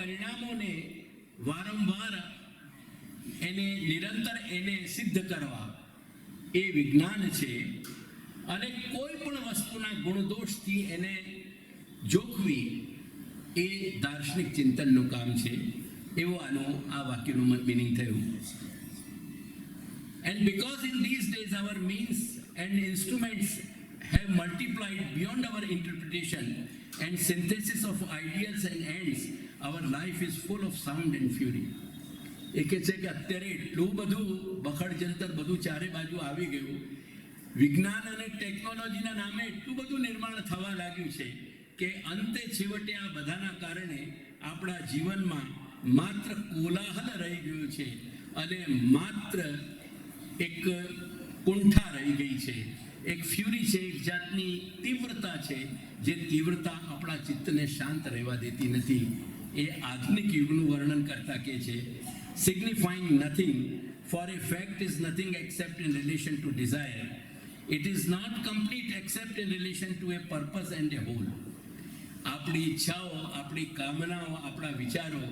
પરિણામોને વારંવાર એને નિરંતર એને સિદ્ધ કરવા એ વિજ્ઞાન છે અને કોઈ પણ વસ્તુના ગુણદોષથી એને જોખવી એ દાર્શનિક ચિંતનનું કામ છે એવું આનું આ વાક્યનું મિનિંગ થયું And because in these days our means and instruments have multiplied beyond our interpretation and synthesis of ideals and ends, our life is full of sound and fury. એ કહે છે કે અત્યારે એટલું બધું બખડ જંતર બધું ચારે બાજુ આવી ગયું વિજ્ઞાન અને ટેકનોલોજીના નામે એટલું બધું નિર્માણ થવા લાગ્યું છે કે અંતે છેવટે આ બધાના કારણે આપણા જીવનમાં માત્ર કોલાહલ રહી ગયું છે અને માત્ર એક કુંઠા રહી ગઈ છે એક ફ્યુરી છે, એક જાતની તીવ્રતા છે, જે તીવ્રતા આપણા ચિત્તને શાંત રહેવા દેતી નથી. એ આધુનિક યુગનું વર્ણન કરતા કે છે signifying nothing for a fact is nothing except in relation to desire it is not complete except in relation to a purpose and a whole આપણી ઈચ્છાઓ, આપણી કામનાઓ, આપણા વિચારો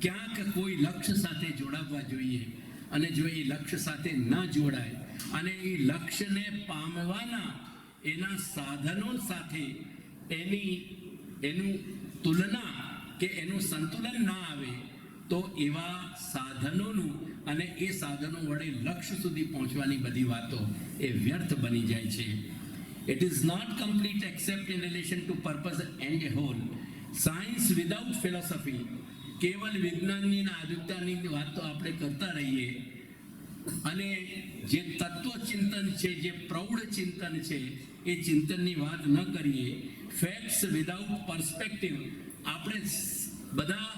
ક્યાંક કોઈ લક્ષ્ય સાથે જોડાવવા જોઈએ અને જો એ લક્ષ્ય સાથે ન જોડાય અને એ લક્ષ્યને પામવાના એના સાધનો સાથે એની, એનું તુલના કે એનું સંતુલન ના આવે, તો એવા સાધનોનું અને એ સાધનો વડે લક્ષ્ય સુધી પહોંચવાની બધી વાતો એ વ્યર્થ બની જાય છે. It is not complete except in relation to purpose and a whole science without philosophy કેવલ વિજ્ઞાનની અને આધુનિકતાની વાત તો આપણે કરતા રહીએ અને જે તત્વ ચિંતન છે, જે પ્રૌઢ ચિંતન છે, એ ચિંતનની વાત ન કરીએ. ફેક્ટ્સ વિધાઉટ પર્સપેક્ટિવ આપણે બધા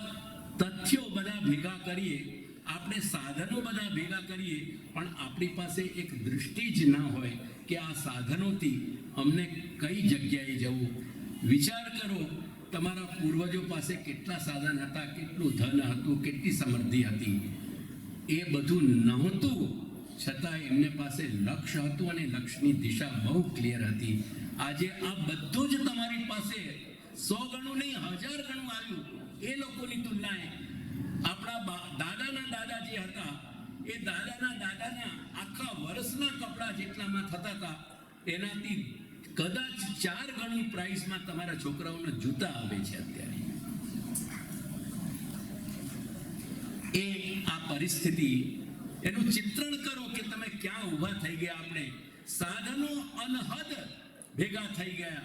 તથ્યો બધા ભેગા કરીએ. આપણે સાધનો બધા ભેગા કરીએ, પણ આપણી પાસે એક દૃષ્ટિ જ ના હોય કે આ સાધનોથી અમને કઈ જગ્યાએ જવું. વિચાર કરો, તમારા પૂર્વજો પાસે કેટલા સાધન હતા, કેટલું ધન હતું, કેટલી સમૃદ્ધિ હતી. એ બધું નહોતું. છતાં એમને પાસે લક્ષ્ય હતું અને લક્ષ્યની દિશા બહુ ક્લિયર હતી. આજે આ બધું જ તમારી પાસે સો ગણું નહીં, હજાર ગણું આવ્યું. એ લોકોની તુલનાએ આપણા દાદાના દાદા જે હતા, એ દાદાના દાદાના આખા વર્ષના કપડાં જેટલામાં થતા હતા, એનાથી કદાચ ચાર ગણી પ્રાઇસમાં તમારા છોકરાઓના જૂતા આવે છે અત્યારે. એ પરિસ્થિતિ એનું ચિત્રણ કરો કે તમે ક્યાં ઊભા થઈ ગયા આપણે? સાધનો અનહદ ભેગા થઈ ગયા.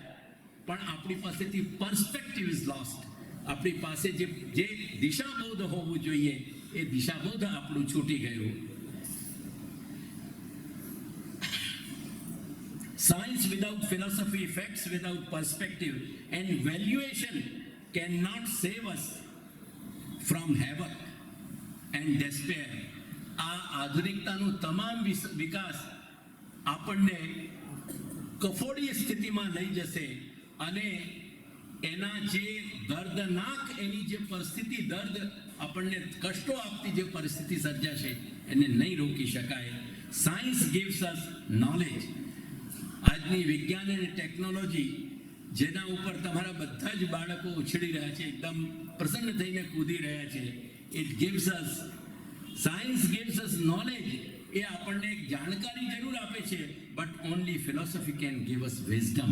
પણ આપણી પાસેથી પર્સપેક્ટિવ ઇઝ લોસ્ટ આપણી પાસે જે જે દિશાબોધ હોવું જોઈએ એ દિશાબોધ આપણું છૂટી ગયું. Science without philosophy, facts without perspective, and valuation cannot save us from havoc. And ડેસ્પેર આ આધુનિકતાનો તમામ વિકાસ આપણને કફોડી સ્થિતિમાં લઈ જશે અને એના જે દર્દનાક, એની જે પરિસ્થિતિ દર્દ આપણને કષ્ટો આપતી જે પરિસ્થિતિ સર્જાશે, એને નહીં રોકી શકાય. સાયન્સ ગિવ્સ અસ નોલેજ આજની વિજ્ઞાન અને ટેકનોલોજી જેના ઉપર તમારા બધા જ બાળકો ઉછળી રહ્યા છે, એકદમ પ્રસન્ન થઈને કૂદી રહ્યા છે. It gives us science gives us knowledge એ આપણને એક જાણકારી જરૂર આપે છે but only philosophy can give us wisdom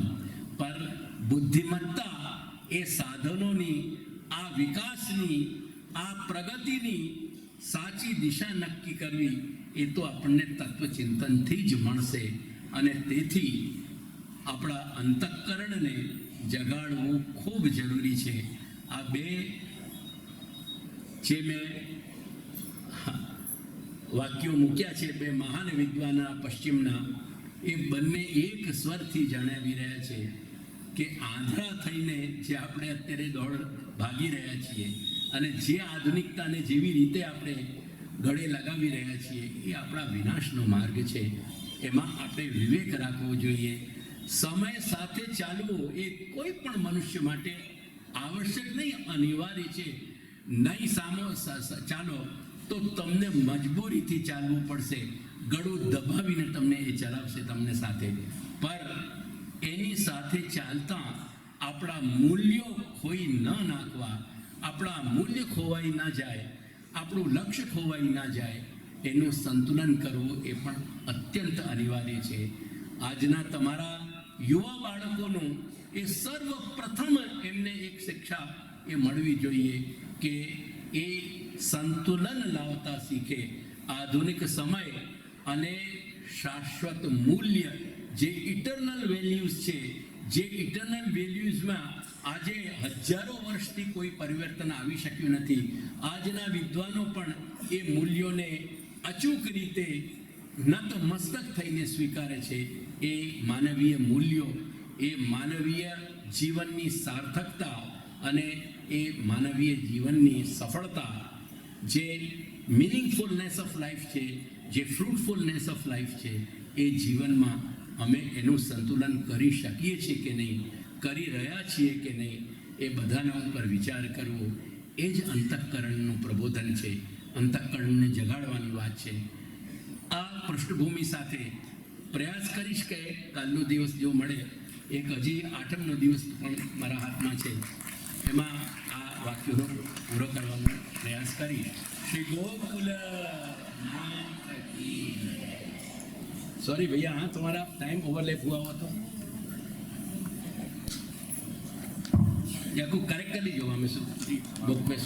પર બુદ્ધિમત્તા એ સાધનોની, આ વિકાસની, આ પ્રગતિની સાચી દિશા નક્કી કરવી, એ તો આપણને તત્વચિંતનથી જ મળશે. અને તેથી આપણા અંતઃકરણને જગાડવું ખૂબ જરૂરી છે. આ બે જે મેં વાક્યો મૂક્યા છે બે મહાન વિદ્વાના પશ્ચિમના, એ બંને એક સ્વરથી જણાવી રહ્યા છે કે આંધળા થઈને જે આપણે અત્યારે દોડ ભાગી રહ્યા છીએ અને જે આધુનિકતાને જેવી રીતે આપણે ગળે લગાવી રહ્યા છીએ, એ આપણા વિનાશનો માર્ગ છે. એમાં આપણે વિવેક રાખવો જોઈએ. સમય સાથે ચાલવું એ કોઈ પણ મનુષ્ય માટે આવશ્યક નહીં, અનિવાર્ય છે. નહીં સામો ચાલો, તો તમને મજબૂરીથી ચાલવું પડશે. ગળું દબાવીને તમને એ ચલાવશે તમને સાથે. પર એની સાથે ચાલતા આપણા મૂલ્યો ખોઈ ન નાખવા, આપણા મૂલ્ય ખોવાઈ ના જાય, આપણું લક્ષ્ય ખોવાઈ ના જાય, એનું સંતુલન કરવું એ પણ અત્યંત અનિવાર્ય છે. આજના તમારા યુવા બાળકોનું એ સર્વપ્રથમ એમને એક શિક્ષા એ મળવી જોઈએ. કે એ સંતુલન લાવતા શીખે. આધુનિક સમય અને શાશ્વત મૂલ્ય જે ઇટરનલ વેલ્યુઝ છે, જે ઇટરનલ વેલ્યુઝમાં આજે હજારો વર્ષથી કોઈ પરિવર્તન આવી શક્યું નથી. આજના વિદ્વાનો પણ એ મૂલ્યોને અચૂક રીતે નતમસ્તક થઈને સ્વીકારે છે. એ માનવીય મૂલ્યો, એ માનવીય જીવનની સાર્થકતા અને એ માનવીય જીવનની સફળતા જે મિનિંગફુલનેસ ઓફ લાઈફ છે, જે ફ્રૂટફુલનેસ ઓફ લાઈફ છે, એ જીવનમાં અમે એનું સંતુલન કરી શકીએ છીએ કે નહીં, કરી રહ્યા છીએ કે નહીં, એ બધાના ઉપર વિચાર કરવો, એ જ અંતઃકરણનું પ્રબોધન છે, અંતઃકરણને જગાડવાની વાત છે. આ પૃષ્ઠભૂમિ સાથે પ્રયાસ કરીશ કે કાલનો દિવસ જો મળે, એક હજી આઠમનો દિવસ પણ મારા હાથમાં છે. એમાં આ વાક્યો પૂરો કરવાનો પ્રયાસ કરી શ્રી ગોકુલ सॉरी भैया हाँ तुम्हारा टाइम ओवरलैप हुआ हुआ तो या को करेक्ट कर लीजिए हमें बुक में